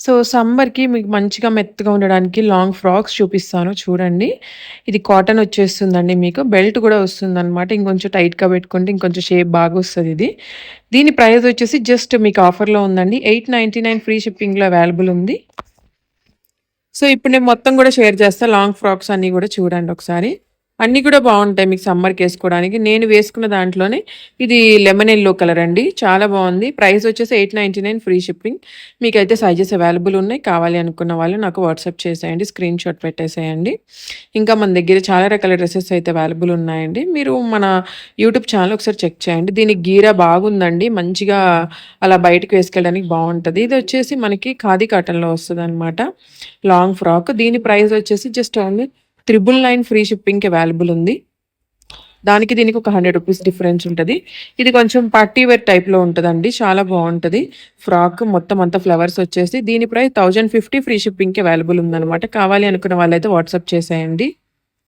So, సమ్మర్‌కి మీకు మంచిగా మెత్తగా ఉండడానికి లాంగ్ ఫ్రాక్స్ చూపిస్తాను చూడండి. ఇది కాటన్ వచ్చేస్తుందండి మీకు. బెల్ట్ కూడా వస్తుందనమాట. ఇంకొంచెం టైట్‌గా పెట్టుకుంటే ఇంకొంచెం షేప్ బాగా వస్తుంది ఇది దీని ప్రైస్ వచ్చేసి జస్ట్ మీకు ఆఫర్‌లో ఉందండి. 899 ఫ్రీ షిప్పింగ్‌లో అవైలబుల్ ఉంది. సో, ఇప్పుడు నేను మొత్తం కూడా షేర్ చేస్తాను లాంగ్ ఫ్రాక్స్ అన్నీ కూడా చూడండి ఒకసారి. అన్నీ కూడా బాగుంటాయి మీకు సమ్మర్‌కేసుకోవడానికి. నేను వేసుకున్న దాంట్లోనే ఇది లెమన్ ఎల్లో కలర్ అండి. చాలా బాగుంది ప్రైస్ వచ్చేసి 899 ఫ్రీ షిప్పింగ్. మీకైతే సైజెస్ అవైలబుల్ ఉన్నాయి. కావాలి అనుకున్న వాళ్ళు నాకు వాట్సాప్ చేసేయండి. స్క్రీన్ షాట్ పెట్టేసేయండి. ఇంకా మన దగ్గర చాలా రకాల డ్రెస్సెస్ అయితే అవైలబుల్ ఉన్నాయండి. మీరు మన యూట్యూబ్ ఛానల్ ఒకసారి చెక్ చేయండి. దీనికి గీరా బాగుందండి. మంచిగా అలా బయటకు వేసుకెళ్ళడానికి బాగుంటుంది ఇది వచ్చేసి మనకి ఖాదీ కాటన్‌లో వస్తదనమాట. Long frock. దీని ప్రైస్ వచ్చేసి జస్ట్ ఓన్లీ 999 ఫ్రీ షిప్పింగ్‌కి అవైలబుల్ ఉంది. దానికి దీనికి ఒక 100 రూపీస్ డిఫరెన్స్ ఉంటుంది ఇది కొంచెం పార్టీ వేర్ టైప్‌లో ఉంటుందండి చాలా బాగుంటుంది ఫ్రాక్ మొత్తం అంతా ఫ్లవర్స్ వచ్చేసి దీని ప్రైస్ 1050 ఫ్రీ షిప్పింగ్‌కి అవైలబుల్ ఉందనమాట. కావాలి అనుకున్న వాళ్ళైతే వాట్సాప్ చేసేయండి.